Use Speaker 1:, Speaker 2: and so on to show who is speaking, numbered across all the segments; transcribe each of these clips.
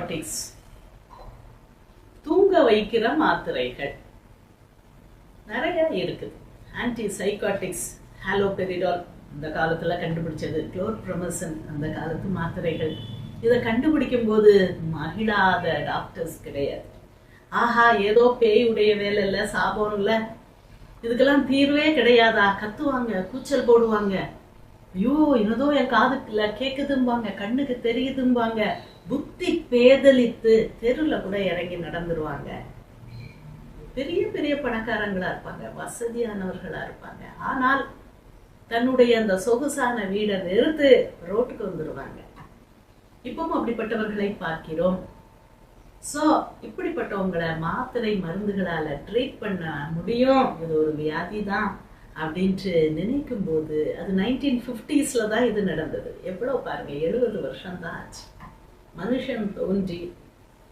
Speaker 1: Psychotics தூங்க வைக்கிற மாத்திரைகள். நிறைய இருக்குது. ஆன்டி சைக்காட்டிக்ஸ் ஹாலோபெரிடால் அந்த காலத்துல கண்டுபிடிச்சது. குளோர்ப்ரமசன் அந்த காலத்து மாத்திரைகள். இதை கண்டுபிடிக்கும் போது மகிழாத டாக்டர்ஸ் கிடையாது. ஆஹா ஏதோ பேய் உடைய வேலை இல்லை சாபம் இல்லை. இதுக்கெல்லாம் தீர்வே கிடையாதா? கத்துவாங்க கூச்சல் போடுவாங்க. ஐயோ என்னதோ என் காதுக்குல கேக்குதும்பாங்க கண்ணுக்கு தெரியுதும்பாங்க. புத்தி பேதலித்து தெருல கூட இறங்கி நடந்துருவாங்க. பெரிய பெரிய பணக்காரங்களா இருப்பாங்க வசதியானவர்களா இருப்பாங்க. ஆனால் தன்னுடைய அந்த சொகுசான வீடை நிறுத்து ரோட்டுக்கு வந்துருவாங்க. இப்பவும் அப்படிப்பட்டவர்களை பார்க்கிறோம். சோ இப்படிப்பட்டவங்களை மாத்திரை மருந்துகளால ட்ரீட் பண்ண முடியும். இது ஒரு வியாதி தான் அப்படின்ட்டு நினைக்கும் போது அது நைன்டீன் ஃபிஃப்டிஸில் தான் இது நடந்தது. எவ்வளவு பாருங்க எழுபது வருஷம் தான் ஆச்சு. மனுஷன் தோன்றி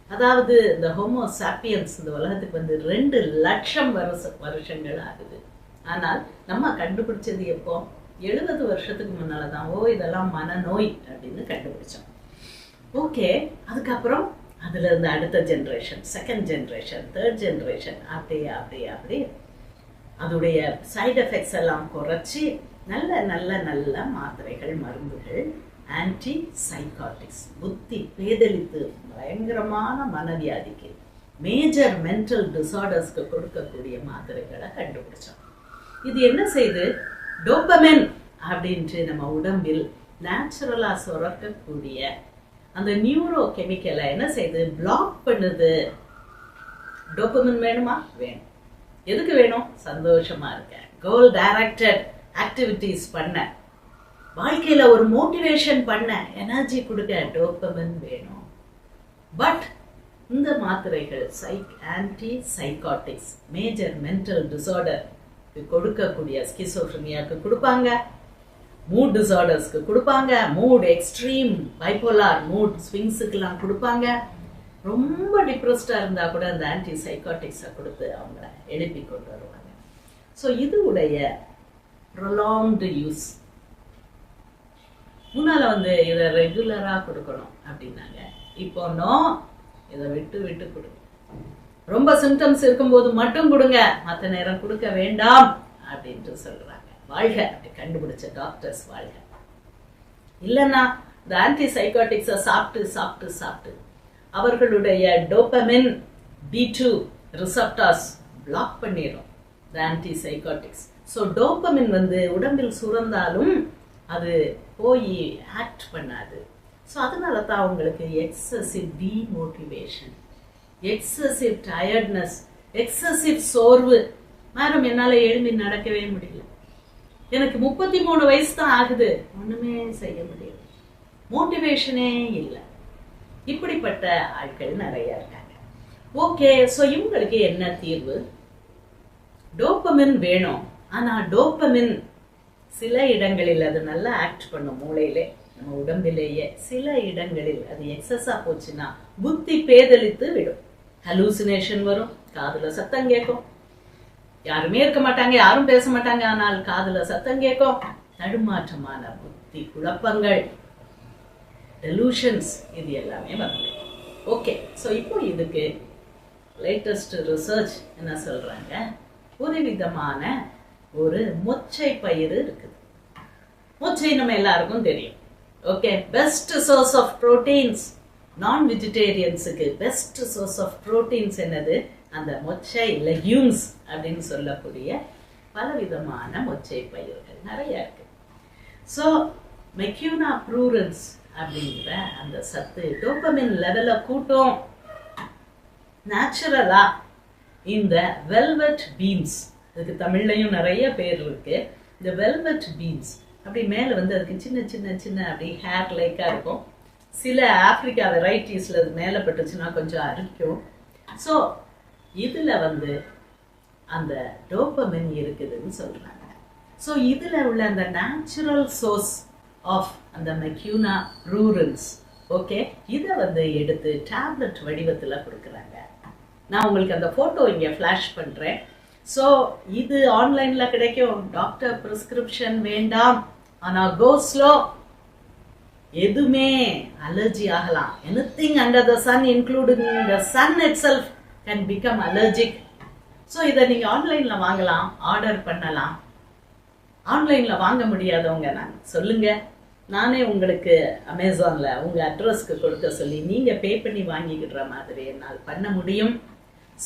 Speaker 1: அதாவது இந்த ஹோமோ சாப்பியன்ஸ் இந்த உலகத்துக்கு வந்து ரெண்டு லட்சம் வருஷ வருஷங்கள் ஆகுது. ஆனால் நம்ம கண்டுபிடிச்சது எப்போ? எழுபது வருஷத்துக்கு முன்னால தான். ஓ இதெல்லாம் மனநோய் அப்படின்னு கண்டுபிடிச்சோம். ஓகே அதுக்கப்புறம் அதுல இருந்து அடுத்த generation second generation third generation அப்படியே அப்படியே அப்படியே அதோடைய சைடு எஃபெக்ட்ஸ் எல்லாம் குறைச்சி நல்ல நல்ல நல்ல மாத்திரைகள் மருந்துகள் ஆன்டி சைக்காட்டிக்ஸ் புத்தி பேதலித்து பயங்கரமான மனவியாதிக்கு மேஜர் மென்டல் டிசார்டர்ஸ்க்கு கொடுக்கக்கூடிய மாத்திரைகளை கண்டுபிடிச்சோம். இது என்ன செய்து? டோப்பமென் அப்படின்ட்டு நம்ம உடம்பில் நேச்சுரலாக சுரக்கக்கூடிய அந்த நியூரோ கெமிக்கலை என்ன செய்யுது பிளாக் பண்ணுது. டோப்பமின் வேணுமா? வேணும். எதுக்கு வேணும்? சந்தோஷமா இருக்க கோல் டைரக்டட் ஆக்டிவிட்டீஸ் பண்ண. வாழ்க்கையில ஒரு மோட்டிவேஷன் பண்ண எனர்ஜி கொடுக்க டோப்பமின் வேணும். பட் இந்த மாத்திரைகள் psych antipsychotics major mental disorder கொடுக்கக்கூடிய ஸ்கிசோஃப்ரினியாக்கு கொடுப்பாங்க. மூட் டிசார்டர்ஸ்க்கு கொடுப்பாங்க. மூட் எக்ஸ்ட்ரீம் பைபோலார் மூட் ஸ்விங்ஸுக்கெல்லாம் கொடுப்பாங்க. ரொம்ப டிப்ரெஸ்டாக இருந்தால் கூட அந்த ஆன்டி சைக்காட்டிக்ஸை கொடுத்து அவங்கள எழுப்பி கொண்டு வருவாங்க. ஸோ இது உடைய ப்ரொலாங்டு யூஸ் முன்னால் வந்து இதை ரெகுலராக கொடுக்கணும் அப்படின்னாங்க. இப்போ நோ இதை விட்டு விட்டு கொடுங்க ரொம்ப சிம்டம்ஸ் இருக்கும்போது மட்டும் கொடுங்க. மற்ற நேரம் கொடுக்க வேண்டாம் அப்படின்ட்டு சொல்றாங்க. வாழ்க அப்படி கண்டுபிடிச்ச டாக்டர்ஸ் வாழ்க. இல்லைன்னா இந்த ஆன்டி சைக்காட்டிக்ஸை சாப்பிட்டு சாப்பிட்டு சாப்பிட்டு அவர்களுடைய dopamine D two receptors block பண்ணிடும் இந்த ஆன்டி சைக்காட்டிக்ஸ் ஸோ டோப்பமின் வந்து உடம்பில் சுரந்தாலும் அது போய் ஆக்ட் பண்ணாது. ஸோ அதனால தான் அவங்களுக்கு excessive demotivation excessive tiredness excessive சோர்வு. மேடம் என்னால் எழும்பி நடக்கவே முடியல. எனக்கு முப்பத்தி மூணு வயசு தான் ஆகுது. ஒன்றுமே செய்ய முடியல. மோட்டிவேஷனே இல்லை. இப்படிப்பட்ட ஆட்கள் நிறைய இருக்காங்க. ஓகே ஸோ இவங்களுக்கு என்ன தீர்வு? டோப்பமின் வேணும். ஆனா டோப்பமின் சில இடங்களில் அது நல்லா ஆக்ட் பண்ணும் மூளையிலே நம்ம உடம்பிலேயே. சில இடங்களில் அது எக்ஸஸா போச்சுன்னா புத்தி பேதலித்து விடும். ஹலூசினேஷன் வரும் காதுல சத்தம் கேட்கும். யாருமே இருக்க மாட்டாங்க யாரும் பேச மாட்டாங்க ஆனால் காதுல சத்தம் கேட்கும். தடுமாற்றமான புத்தி குழப்பங்கள். டெலூஷன்ஸ் இது எல்லாமே வந்து ஓகே ஸோ இப்போ இதுக்கு லேட்டஸ்ட் ரிசர்ச் என்ன சொல்றாங்க? ஒரு விதமான ஒரு மொச்சை பயிறு இருக்குது. மொச்சை நம்ம எல்லாருக்கும் தெரியும். Okay best source of proteins நான் வெஜிடேரியன்ஸுக்கு பெஸ்ட் சோர்ஸ் ஆஃப் ப்ரோட்டீன்ஸ் என்னது? அந்த மொச்சை லெக்யூம்ஸ் அப்படின்னு சொல்லக்கூடிய பலவிதமான மொச்சை பயிர்கள் நிறைய இருக்கு. ஸோ மெக்யூனா ப்ரூரன்ஸ் அப்படிங்கிற அந்த சத்து டோப்பமின் லெவலை கூட்டும். நேச்சுரலா இந்த வெல்வெட் பீன்ஸ் இதுக்கு தமிழ்லையும் நிறைய பேர் இருக்கு. இந்த வெல்வெட் பீன்ஸ் அப்படி மேலே வந்து அதுக்கு சின்ன சின்ன சின்ன அப்படி ஹேர் லைக்காக இருக்கும். சில ஆப்பிரிக்கா வெரைட்டிஸில் அது மேலே பட்டுச்சுன்னா கொஞ்சம் அரிக்கும். ஸோ இதில் வந்து அந்த டோப்பமின் இருக்குதுன்னு சொல்கிறாங்க ஸோ இதில் உள்ள அந்த நேச்சுரல் சோர்ஸ் ஆஃப் அந்த மெக்யூனா ரூரல்ஸ். ஓகே? இதை வந்து எடுத்து டேப்லெட் வடிவத்தில் கொடுக்குறாங்க. நான் உங்களுக்கு அந்த ஃபோட்டோ இங்கே ஃப்ளாஷ் பண்ணுறேன் ஸோ இது ஆன்லைனில் கிடைக்கும். டாக்டர் ப்ரிஸ்கிரிப்ஷன் வேண்டாம். ஆனால் கோ ஸ்லோ எதுவுமே அலர்ஜி ஆகலாம். Anything under the sun including the sun itself can become allergic so இதை நீங்கள் ஆன்லைனில் வாங்கலாம் ஆர்டர் பண்ணலாம். ஆன்லைனில் வாங்க முடியாதவங்க நான். சொல்லுங்க. நானே உங்களுக்கு அமேசானில் உங்கள் அட்ரஸ்க்கு கொடுக்க சொல்லி நீங்கள் பே பண்ணி வாங்கிக்கிற மாதிரி என்னால் பண்ண முடியும்.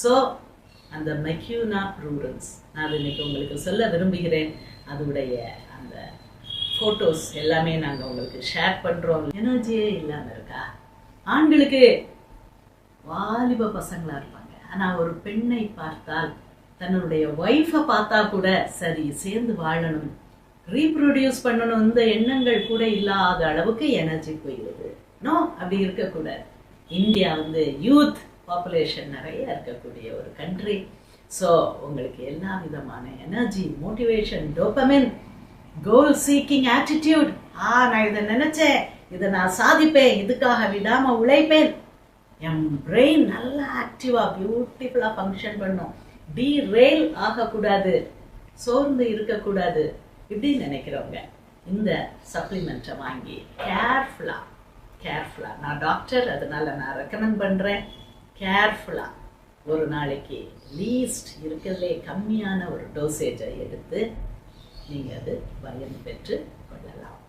Speaker 1: ஸோ அந்த மெக்யூனா ப்ரூரன்ஸ் நான் அது இன்னைக்கு உங்களுக்கு சொல்ல விரும்புகிறேன். அதோடைய அந்த ஃபோட்டோஸ் எல்லாமே நாங்கள் உங்களுக்கு ஷேர் பண்ணுறோம் எனர்ஜியே இல்லாமல் இருக்கா? ஆண்களுக்கு வாலிப பசங்களா இருப்பாங்க. ஆனா ஒரு பெண்ணை பார்த்தால் தன்னுடைய ஒய்ஃபை பார்த்தா கூட சரி சேர்ந்து வாழணும். ரீப்ரொடியூஸ் பண்ணணும். இந்த எண்ணங்கள் கூட இல்லாத அளவுக்கு எனர்ஜி போயிடுது. நோ அப்படி இருக்கக்கூடாது. இந்தியா வந்து யூத் பாப்புலேஷன் நிறைய இருக்கக்கூடிய ஒரு கண்ட்ரி ஸோ உங்களுக்கு எல்லா விதமான energy motivation dopamine goal seeking attitude ஆ நான் இதை நினைச்சேன். இதை நான் சாதிப்பேன். இதுக்காக விடாம உழைப்பேன். என் பிரெயின் நல்லா ஆக்டிவா பியூட்டிஃபுல்லா ஃபங்க்ஷன் பண்ணும். டீரெயில் ஆகக்கூடாது. சோர்ந்து இருக்கக்கூடாது இப்படின்னு நினைக்கிறவங்க இந்த சப்ளிமெண்ட்டை வாங்கி கேர்ஃபுல்லா கேர்ஃபுல்லா நான் டாக்டர் அதனால நான் ரெக்கமெண்ட் பண்றேன். கேர்ஃபுல்லா ஒரு நாளைக்கு லீஸ்ட் இருக்கிறதே கம்மியான ஒரு டோசேஜை எடுத்து நீங்கள் அது பயன் பெற்று கொள்ளலாம்.